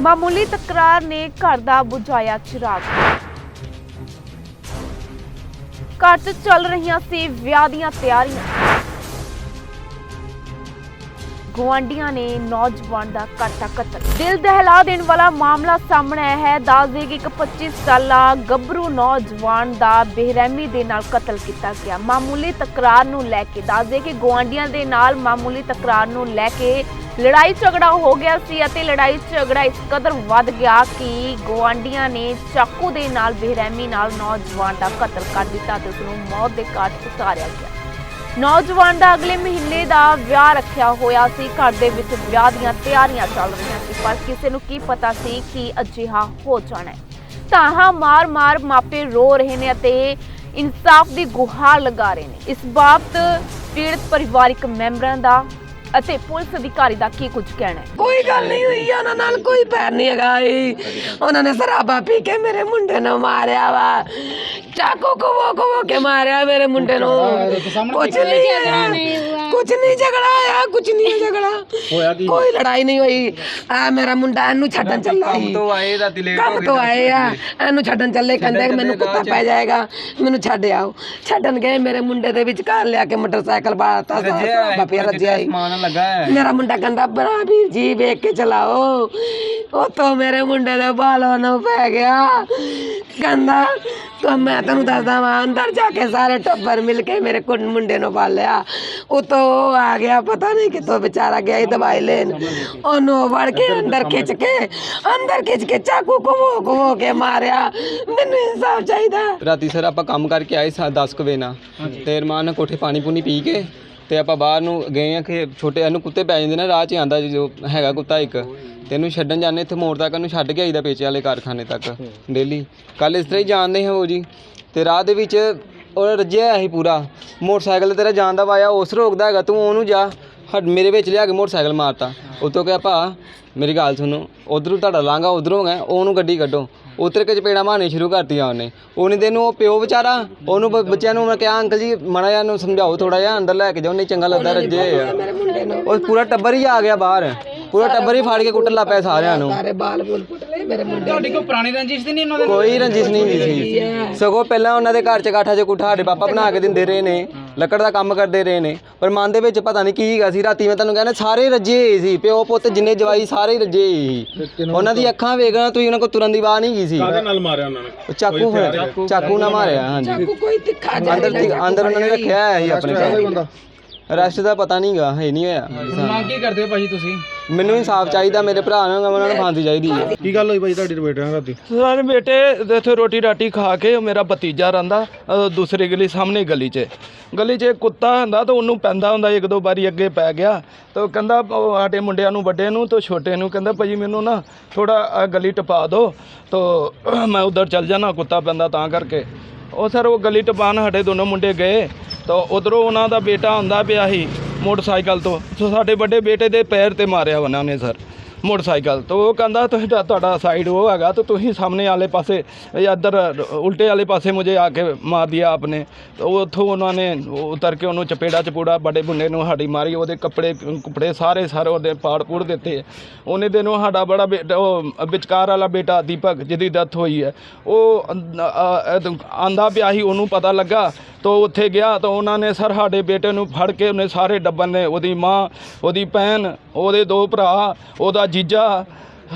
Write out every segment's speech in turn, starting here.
ਮਾਮੂਲੀ ਤਕਰਾਰ ਨੇ ਘਰ ਦਾ ਬੁਝਾਇਆ ਚਿਰਾਗ। ਘਰ 'ਚ ਚੱਲ ਰਹੀਆਂ ਸੀ ਵਿਆਹ ਦੀਆਂ ਤਿਆਰੀਆਂ। ਗੁਆਂਢੀਆਂ ਨੇ ਨੌਜਵਾਨ ਦਾ ਕਰਤਾ ਕਤਲ। ਦਿਲ ਦਹਿਲਾ ਦੇਣ ਵਾਲਾ ਮਾਮਲਾ ਸਾਹਮਣੇ ਆਇਆ ਹੈ। ਦੱਸ ਦੇ ਕਿ ਇੱਕ 25 ਸਾਲਾ ਗੱਭਰੂ ਨੌਜਵਾਨ ਦਾ ਬੇਰਹਿਮੀ ਦੇ ਨਾਲ ਕਤਲ ਕੀਤਾ ਗਿਆ। ਮਾਮੂਲੀ ਤਕਰਾਰ ਨੂੰ ਲੈ ਕੇ ਦੱਸ ਦੇ ਕਿ ਗੁਆਂਢੀਆਂ ਦੇ ਨਾਲ ਮਾਮੂਲੀ ਤਕਰਾਰ ਨੂੰ ਲੈ ਕੇ ਲੜਾਈ ਝਗੜਾ ਹੋ ਗਿਆ ਸੀ ਅਤੇ ਲੜਾਈ ਝਗੜਾ ਇਸ ਕਦਰ ਵੱਧ ਗਿਆ ਕਿ ਗੁਆਂਢੀਆਂ ਨੇ ਚਾਕੂ ਦੇ ਨਾਲ, ਬੇਰਹਿਮੀ ਨਾਲ ਨੌਜਵਾਨ ਦਾ ਕਤਲ ਕਰ ਦਿੱਤਾ ਤੇ ਉਸ ਨੂੰ ਮੌਤ ਦੇ ਘਾਟ ਉਤਾਰਿਆ ਗਿਆ। ਨੌਜਵਾਨ ਦਾ ਅਗਲੇ ਮਹੀਨੇ ਦਾ ਵਿਆਹ ਰੱਖਿਆ ਹੋਇਆ ਸੀ। ਘਰ ਦੇ ਵਿੱਚ ਵਿਆਹ ਦੀਆਂ ਤਿਆਰੀਆਂ ਚੱਲ ਰਹੀਆਂ ਸੀ, ਪਰ ਕਿਸੇ ਨੂੰ ਕੀ ਪਤਾ ਸੀ ਕਿ ਅਜਿਹਾ ਹੋ ਜਾਣਾ ਹੈ। ਤਾਹਾਂ ਮਾਰ-ਮਾਰ ਮਾਪੇ ਰੋ ਰਹੇ ਨੇ ਅਤੇ ਇਨਸਾਫ ਦੀ ਗੁਹਾਰ ਲਗਾ ਰਹੇ ਨੇ। ਇਸ ਬਾਬਤ ਪੀੜਤ ਪਰਿਵਾਰਿਕ ਮੈਂਬਰਾਂ ਦਾ ਅਤੇ ਪੁਲਿਸ ਅਧਿਕਾਰੀ ਦਾ ਕੀ ਕੁਝ ਕਹਿਣਾ ਹੈ? ਕੋਈ ਗੱਲ ਨਹੀਂ ਹੋਈ ਉਹਨਾਂ ਨਾਲ ਕੋਈ ਪੈਰ ਨਹੀਂ ਹੈਗਾ ਈ। ਉਹਨਾਂ ਨੇ ਸ਼ਰਾਬਾ ਪੀ ਕੇ ਮੇਰੇ ਮੁੰਡੇ ਨੂੰ ਮਾਰਿਆ ਵਾ। ਚਾਕੂ ਕੋ ਕੋ ਕੇ ਮਾਰਿਆ ਮੇਰੇ ਮੁੰਡੇ ਨੂੰ। ਕੁਝ ਨਹੀਂ ਆਇਆ ਕੁਝ ਨਹੀਂ ਝਗੜਾ ਆਇਆ ਕੁਝ ਨਹੀਂ ਝਗੜਾ। ਹੋਇਆ ਕੀ? ਕੋਈ ਲੜਾਈ ਨਹੀਂ ਹੋਈ। ਆ ਮੇਰਾ ਮੁੰਡਾ ਇਹਨੂੰ ਛੱਡਣ ਚੱਲਾ ਸੀ। ਤੋਂ ਆਏ ਰਾਤੀ ਲੇਟ ਹੋ ਕੰਮ ਗਏ ਤੋਂ ਆਏ ਆ। ਇਹਨੂੰ ਛੱਡਣ ਚੱਲੇ ਕਹਿੰਦੇ ਮੈਨੂੰ ਕੁੱਤਾ ਪੈ ਜਾਏਗਾ ਮੈਨੂੰ ਛੱਡ ਆਓ। ਛੱਡਣ ਗਏ ਮੇਰੇ ਮੁੰਡੇ ਦੇ ਵਿੱਚ ਘਰ ਲਿਆ ਕੇ ਮੋਟਰਸਾਈਕਲ ਬਾਤਾ ਬਾਪਿਆ ਰੱਜਿਆ ਈ। ਸਮਾਨ ਲੱਗਾ ਹੈ। ਮੇਰਾ ਮੁੰਡਾ ਕਹਿੰਦਾ ਬਰਾ ਵੀਰ ਜੀ ਵੇਖ ਕੇ ਚਲਾਓ। ਉਤੋਂ ਮੇਰੇ ਮੁੰਡੇ ਦੇ ਬਾਲੋਂ ਨੂੰ ਪੈ ਗਿਆ। ਕਹਿੰਦਾ ਤੂੰ ਮੈਂ ਤੈਨੂੰ ਦੱਸਦਾ ਵਾਂ ਅੰਦਰ ਜਾ ਕੇ ਸਾਰੇ ਟੱਬਰ ਮਿਲ ਕੇ ਮੇਰੇ ਕੁੰ ਮੁੰਡੇ ਨੂੰ ਪਾਲਿਆ। ਉਤੋਂ ਉਹ ਆ ਗਿਆ ਪਤਾ ਨਹੀਂ ਕਿੱਥੋਂ ਵਿਚਾਰਾ ਗਿਆ ਹੀ ਦਵਾਈ ਲੈਣ। ਉਹਨੂੰ ਵੜ ਕੇ ਅੰਦਰ ਖਿੱਚ ਕੇ ਅੰਦਰ ਖਿੱਚ ਕੇ ਚਾਕੂ ਘੁਮੋ ਘੁਮੋ ਕੇ ਮਾਰਿਆ। ਮੈਨੂੰ ਇਨਸਾਫ ਚਾਹੀਦਾ। ਰਾਤੀ ਸਰ ਆਪਾਂ ਕੰਮ ਕਰਕੇ ਆਏ ਸਾ 10 ਕੁ ਵਜੇ ਨਾਲ। ਤੇ ਰਮਾਨ ਨਾਲ ਕੋਠੇ ਪਾਣੀ ਪੂਣੀ ਪੀ ਕੇ ਤੇ ਆਪਾਂ ਬਾਹਰ ਨੂੰ ਗਏ ਆ ਕਿ ਛੋਟੇ ਇਹਨੂੰ ਕੁੱਤੇ ਪੈ ਜਾਂਦੇ ਨੇ ਰਾਹ 'ਚ ਆਂਦਾ ਜੋ ਹੈਗਾ ਕੁੱਤਾ ਇੱਕ। ਤੇ ਇਹਨੂੰ ਛੱਡਣ ਜਾਂਦੇ ਇੱਥੇ ਮੋੜ ਤੱਕ ਇਹਨੂੰ ਛੱਡ ਕੇ ਆਈਦਾ ਪੇਚੇ ਵਾਲੇ ਕਾਰਖਾਨੇ ਤੱਕ ਡੇਲੀ। ਕੱਲ ਇਸ ਤਰ੍ਹਾਂ ਹੀ ਜਾਣਦੇ ਹਾਂ ਉਹ ਜੀ। ਤੇ ਰਾਹ ਦੇ ਵਿੱਚ ਉਹ ਰੱਜਿਆ ਸੀ ਪੂਰਾ। ਮੋਟਰਸਾਈਕਲ ਤੇਰਾ ਜਾਣ ਦਾ ਵਾਇਆ ਉਸ ਰੋਕਦਾ ਹੈਗਾ ਤੂੰ ਉਹਨੂੰ ਜਾ। ਹੱਡ ਮੇਰੇ ਵਿੱਚ ਲਿਆ ਕੇ ਮੋਟਰਸਾਈਕਲ ਮਾਰਤਾ। ਉਤੋਂ ਕਿਹਾ ਭਾ ਮੇਰੀ ਗੱਲ ਸੁਣੋ ਉਧਰੋਂ ਤੁਹਾਡਾ ਲਾਂਗਾ ਉਧਰੋਂ ਹੈ ਉਹਨੂੰ ਗੱਡੀ ਕੱਢੋ। ਉਤਰ ਕੇ ਚਪੇੜਾ ਮਾਰਨੀ ਸ਼ੁਰੂ ਕਰਤੀਆਂ ਉਹਨੇ। ਉਹਨੇ ਦਿਨ ਉਹ ਪਿਓ ਵਿਚਾਰਾ ਉਹਨੂੰ ਬ- ਬੱਚਿਆਂ ਨੂੰ ਮੈਂ ਕਿਹਾ ਅੰਕਲ ਜੀ ਮਾੜਾ ਜਿਹਾ ਨੂੰ ਸਮਝਾਓ ਥੋੜਾ ਜਿਹਾ ਅੰਦਰ ਲੈ ਕੇ ਜਾਓ ਨਹੀਂ ਚੰਗਾ ਲੱਗਦਾ ਰੱਜੇ ਆ ਉਹ ਪੂਰਾ ਟੱਬਰ ਹੀ ਆ ਗਿਆ ਬਾਹਰ। ਪੂਰਾ ਟੱਬਰ ਹੀ ਫਾੜ ਕੇ ਕੁੱਟਣ ਲੱਗ ਪਿਆ ਸਾਰਿਆਂ ਨੂੰ। ਸਾਰੇ ਬਾਲ ਬੁਲ ਮੇਰੇ ਮੁੰਡੇ ਤੁਹਾਡੀ ਕੋਈ ਪੁਰਾਣੀ ਰੰਜਿਸ਼ ਤੇ ਨਹੀਂ ਇਹਨਾਂ ਦੇ ਕੋਈ ਰੰਜਿਸ਼ ਨਹੀਂ ਸੀ ਸਗੋਂ ਪਹਿਲਾਂ ਉਹਨਾਂ ਦੇ ਘਰ ਚ ਕਾਠਾ ਚ ਕੁੱਠਾ ਸਾਡੇ ਪਾਪਾ ਬਣਾ ਕੇ ਦਿੰਦੇ ਰਹੇ ਨੇ ਲੱਕੜ ਦਾ ਕੰਮ ਕਰਦੇ ਰਹੇ ਨੇ। ਪਰ ਮਨ ਦੇ ਵਿੱਚ ਪਤਾ ਨਹੀਂ ਕੀ ਹੈਗਾ ਸੀ ਰਾਤੀ ਮੈਂ ਤੁਹਾਨੂੰ ਕਹਿੰਦਾ ਸਾਰੇ ਰੱਜੇ ਹੋਏ ਸੀ ਪਿਓ ਪੁੱਤ ਜਿੰਨੇ ਜਵਾਈ ਸਾਰੇ ਹੀ ਰੱਜੇ ਹੋਏ ਸੀ। ਉਹਨਾਂ ਦੀ ਅੱਖਾਂ ਵੇਖਣਾ ਤੁਸੀਂ ਉਹਨਾਂ ਕੋਲ ਤੁਰਨ ਦੀ ਬਾਤ ਨਹੀਂ ਗਈ ਸੀ। ਕਾਹਦੇ ਨਾਲ ਮਾਰਿਆ ਉਹਨਾਂ ਨੇ? ਉਹ ਚਾਕੂ ਹੋਇਆ ਚਾਕੂ ਨਾਲ ਮਾਰਿਆ ਹਾਂਜੀ। ਚਾਕੂ ਕੋਈ ਤਿੱਖਾ ਅੰਦਰ ਅੰਦਰ ਉਹਨਾਂ ਨੇ ਰੱਖਿਆ ਸੀ ਆਪਣੇ ਕੋਲ ਰੈਸਟ ਦਾ ਪਤਾ ਨਹੀਂਗਾ ਹੈ ਨਹੀਂ ਹੋਇਆ। ਮੰਗ ਕੀ ਕਰਦੇ ਹੋ ਭਾਜੀ ਤੁਸੀਂ? ਮੈਨੂੰ ਇਨਸਾਫ ਚਾਹੀਦਾ ਮੇਰੇ ਭਰਾ ਨੂੰ ਉਹਨਾਂ ਨੂੰ ਫਾਂਸੀ ਚਾਹੀਦੀ ਹੈ। ਕੀ ਗੱਲ ਹੋਈ ਭਾਈ ਤੁਹਾਡੀ ਬੇਟੇ ਨਾਲ ਰਾਤੀ ਸਾਰੇ ਬੇਟੇ ਇੱਥੇ ਰੋਟੀ ਰਾਟੀ ਖਾ ਕੇ ਉਹ ਮੇਰਾ ਭਤੀਜਾ ਰਹਿੰਦਾ ਅਹ ਦੂਸਰੀ ਗਲੀ ਸਾਹਮਣੇ ਗਲੀ 'ਚ। ਗਲੀ 'ਚ ਇੱਕ ਕੁੱਤਾ ਹੁੰਦਾ ਤਾਂ ਉਹਨੂੰ ਪੈਂਦਾ ਹੁੰਦਾ ਇੱਕ ਦੋ ਵਾਰੀ ਅੱਗੇ ਪੈ ਗਿਆ। ਤਾਂ ਉਹ ਕਹਿੰਦਾ ਉਹ ਸਾਡੇ ਮੁੰਡਿਆਂ ਨੂੰ ਵੱਡੇ ਨੂੰ ਤਾਂ ਛੋਟੇ ਨੂੰ ਕਹਿੰਦਾ ਭਾਜੀ ਮੈਨੂੰ ਨਾ ਥੋੜਾ ਗਲੀ ਟਪਾ ਦਿਓ। ਤਾਂ ਮੈਂ ਉਧਰ ਚੱਲ ਜਾਣਾ ਕੁੱਤਾ ਪੈਂਦਾ ਤਾਂ ਕਰਕੇ। ਉਹ ਸਰ ਉਹ ਗਲੀ ਟਪਾਣ ਸਾਡੇ ਦੋਨੋਂ ਮੁੰਡੇ ਗਏ। ਤਾਂ ਉਧਰੋਂ ਉਹਨਾਂ ਦਾ ਬੇਟਾ ਆਉਂਦਾ ਪਿਆ ਸੀ ਮੋਟਰਸਾਈਕਲ ਤੋਂ। ਸੋ ਸਾਡੇ ਵੱਡੇ ਬੇਟੇ ਦੇ ਪੈਰ ਤੇ ਮਾਰਿਆ ਉਹਨਾਂ ਨੇ ਸਰ, ਮੋਟਰਸਾਈਕਲ ਤੋਂ। ਉਹ ਕਹਿੰਦਾ ਤੁਹਾਡਾ ਤੁਹਾਡਾ ਸਾਈਡ ਉਹ ਹੈਗਾ, ਤਾਂ ਤੁਸੀਂ ਸਾਹਮਣੇ ਵਾਲੇ ਪਾਸੇ ਜਾਂ ਇੱਧਰ, ਉਲਟੇ ਵਾਲੇ ਪਾਸੇ ਮੁਝੇ ਆ ਕੇ ਮਾਰ ਦਿਆ ਆਪਨੇ। ਤਾਂ ਉਹ ਉੱਥੋਂ ਉਹਨਾਂ ਨੇ ਉਤਰ ਕੇ ਉਹਨੂੰ ਚਪੇੜਾ ਚਪੂੜਾ ਬੜੇ ਬੁੰਨੇ ਨੂੰ ਸਾਡੀ ਮਾਰੀ, ਉਹਦੇ ਕੱਪੜੇ, ਕੁਪੜੇ ਸਾਰੇ ਸਾਰੇ ਉਹਦੇ ਪਾੜ ਪੂੜ ਦਿੱਤੇ। ਉਹਨੇ ਦਿਨ ਉਹ ਸਾਡਾ ਬੜਾ ਬੇਟਾ ਉਹ ਵਿਚਕਾਰ ਵਾਲਾ ਬੇਟਾ ਦੀਪਕ, ਜਿਹਦੀ ਡੈਥ ਹੋਈ ਹੈ। ਉਹ ਆਂਦਾ ਪਿਆ ਸੀ, ਉਹਨੂੰ ਪਤਾ ਲੱਗਾ ਤਾਂ ਉੱਥੇ ਗਿਆ ਤਾਂ ਉਹਨਾਂ ਨੇ ਸਰ ਸਾਡੇ ਬੇਟੇ ਨੂੰ ਫੜ ਕੇ ਉਹਨੇ ਸਾਰੇ ਡੱਬਨ ਨੇ ਉਹਦੀ ਮਾਂ ਉਹਦੀ ਭੈਣ ਉਹਦੇ ਦੋ ਭਰਾ ਉਹਦਾ ਜੀਜਾ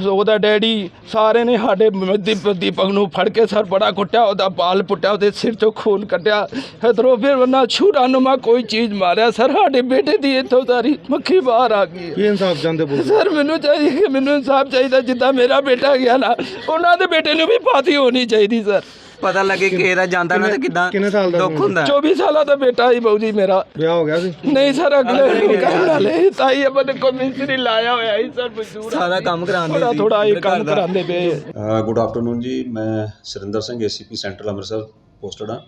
ਉਹਦਾ ਡੈਡੀ ਸਾਰੇ ਨੇ ਸਾਡੇ ਮ- ਦੀਪ ਦੀਪਕ ਨੂੰ ਫੜ ਕੇ ਸਰ ਬੜਾ ਕੁੱਟਿਆ ਉਹਦਾ ਬਾਲ ਪੁੱਟਿਆ ਉਹਦੇ ਸਿਰ ਚੋਂ ਖੂਨ ਕੱਢਿਆ। ਇਧਰੋਂ ਫਿਰ ਉਹਨਾਂ ਛੁਰਾ ਨੁਮਾ ਕੋਈ ਚੀਜ਼ ਮਾਰਿਆ। ਸਰ ਸਾਡੇ ਬੇਟੇ ਦੀ ਇੱਥੋਂ ਸਾਰੀ ਮੱਖੀ ਬਾਹਰ ਆ ਗਈ। ਕੀ ਇਨਸਾਫ ਚਾਹੁੰਦੇ ਪੁਲਿਸ ਸਰ ਮੈਨੂੰ ਚਾਹੀਦਾ ਮੈਨੂੰ ਇਨਸਾਫ ਚਾਹੀਦਾ ਜਿੱਦਾਂ ਮੇਰਾ ਬੇਟਾ ਗਿਆ ਨਾ ਉਹਨਾਂ ਦੇ ਬੇਟੇ ਨੂੰ ਵੀ ਫਾਂਸੀ ਹੋਣੀ ਚਾਹੀਦੀ ਸਰ। ਪਤਾ ਲੱਗੇ ਕਿ ਇਹਦਾ ਜਾਂਦਾ ਨਾ ਤੇ ਕਿਦਾਂ ਕਿੰਨੇ ਸਾਲ ਦਾ ਦੁੱਖ ਹੁੰਦਾ? 24 ਸਾਲਾਂ ਦਾ ਬੇਟਾ ਹੀ ਬਾਊ ਜੀ ਮੇਰਾ। ਵਿਆਹ ਹੋ ਗਿਆ ਸੀ? ਨਹੀਂ ਸਰ ਅਗਲੇ ਕਰਨ ਵਾਲੇ ਤਾਈ ਆਪਣੇ ਕੋ ਮਿਸਤਰੀ ਲਾਇਆ ਹੋਇਆ ਹੀ ਸਰ ਮਜ਼ਦੂਰ ਸਾਰਾ ਕੰਮ ਕਰਾਉਂਦੇ ਸੀ ਥੋੜਾ ਇਹ ਕੰਮ। ਕਰਾਉਂਦੇ ਪਏ। ਗੁੱਡ ਆਫਟਰਨੂਨ ਜੀ ਮੈਂ Surinder Singh ACP central Amritsar posted ਹਾਂ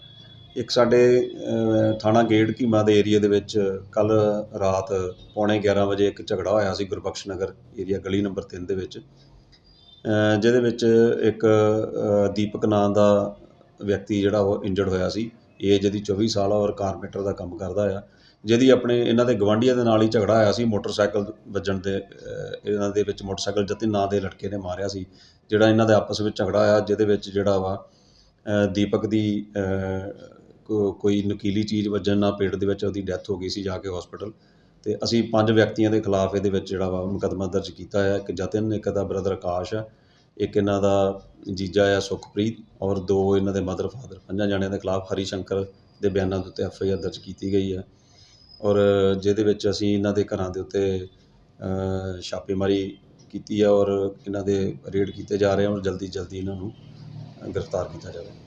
ਇੱਕ ਸਾਡੇ ਥਾਣਾ ਗੇਟ ਕੀਮਾ ਦੇ ਏਰੀਆ ਦੇ ਵਿੱਚ ਕੱਲ ਰਾਤ ਪੌਣੇ 11 ਵਜੇ ਇੱਕ ਝਗੜਾ ਹੋਇਆ ਸੀ ਗੁਰਬਖਸ਼ ਨਗਰ ਏਰੀਆ ਗਲੀ ਨੰਬਰ 3 ਦੇ ਵਿੱਚ। ਜਿਹਦੇ ਵਿੱਚ ਇੱਕ ਦੀਪਕ ਨਾਂ ਦਾ ਵਿਅਕਤੀ ਜਿਹੜਾ ਉਹ ਇੰਜਰਡ ਹੋਇਆ ਸੀ ਏਜ ਇਹਦੀ 24 ਸਾਲ ਆ ਔਰ ਕਾਰਪੈਂਟਰ ਦਾ ਕੰਮ ਕਰਦਾ ਆ, ਜਿਹਦੀ ਆਪਣੇ ਇਹਨਾਂ ਦੇ ਗਵਾਂਢੀਆਂ ਦੇ ਨਾਲ ਹੀ ਝਗੜਾ ਹੋਇਆ ਸੀ, ਮੋਟਰਸਾਈਕਲ ਵੱਜਣ ਦੇ ਇਹਨਾਂ ਦੇ ਵਿੱਚ ਮੋਟਰਸਾਈਕਲ ਜਤਿਨ ਨਾਂ ਦੇ ਲੜਕੇ ਨੇ ਮਾਰਿਆ ਸੀ, ਜਿਹੜਾ ਇਹਨਾਂ ਦੇ ਆਪਸ ਵਿੱਚ ਝਗੜਾ ਹੋਇਆ, ਜਿਹਦੇ ਵਿੱਚ ਜਿਹੜਾ ਵਾ ਦੀਪਕ ਦੀ ਕੋਈ ਨਕੀਲੀ ਚੀਜ਼ ਵੱਜਣ ਨਾਲ ਪੇਟ ਦੇ ਵਿੱਚ ਉਹਦੀ ਡੈਥ ਹੋ ਗਈ ਸੀ ਜਾ ਕੇ ਹਸਪੀਟਲ ਤੇ ਅਸੀਂ ਪੰਜ ਵਿਅਕਤੀਆਂ ਦੇ ਖਿਲਾਫ ਇਹਦੇ ਵਿੱਚ ਜਿਹੜਾ ਵਾ ਮੁਕੱਦਮਾ ਦਰਜ ਕੀਤਾ ਹੈ ਇੱਕ ਜਤਿਨ, ਇੱਕ ਦਾ ਬ੍ਰਦਰ ਆਕਾਸ਼ ਹੈ ਇੱਕ ਇਹਨਾਂ ਦਾ ਜੀਜਾ ਆ ਸੁਖਪ੍ਰੀਤ ਔਰ ਦੋ ਇਹਨਾਂ ਦੇ ਮਦਰ ਫਾਦਰ ਪੰਜਾਂ ਜਣਿਆਂ ਦੇ ਖਿਲਾਫ ਹਰੀ ਸ਼ੰਕਰ ਦੇ ਬਿਆਨਾਂ ਦੇ ਉੱਤੇ ਐਫ ਆਈ ਆਰ ਦਰਜ ਕੀਤੀ ਗਈ ਹੈ। ਔਰ ਜਿਹਦੇ ਵਿੱਚ ਅਸੀਂ ਇਹਨਾਂ ਦੇ ਘਰਾਂ ਦੇ ਉੱਤੇ ਛਾਪੇਮਾਰੀ ਕੀਤੀ ਹੈ ਔਰ ਇਹਨਾਂ ਦੇ ਰੇਡ ਕੀਤੇ ਜਾ ਰਹੇ ਔਰ ਜਲਦੀ ਜਲਦੀ ਇਹਨਾਂ ਨੂੰ ਗ੍ਰਿਫਤਾਰ ਕੀਤਾ ਜਾਵੇ।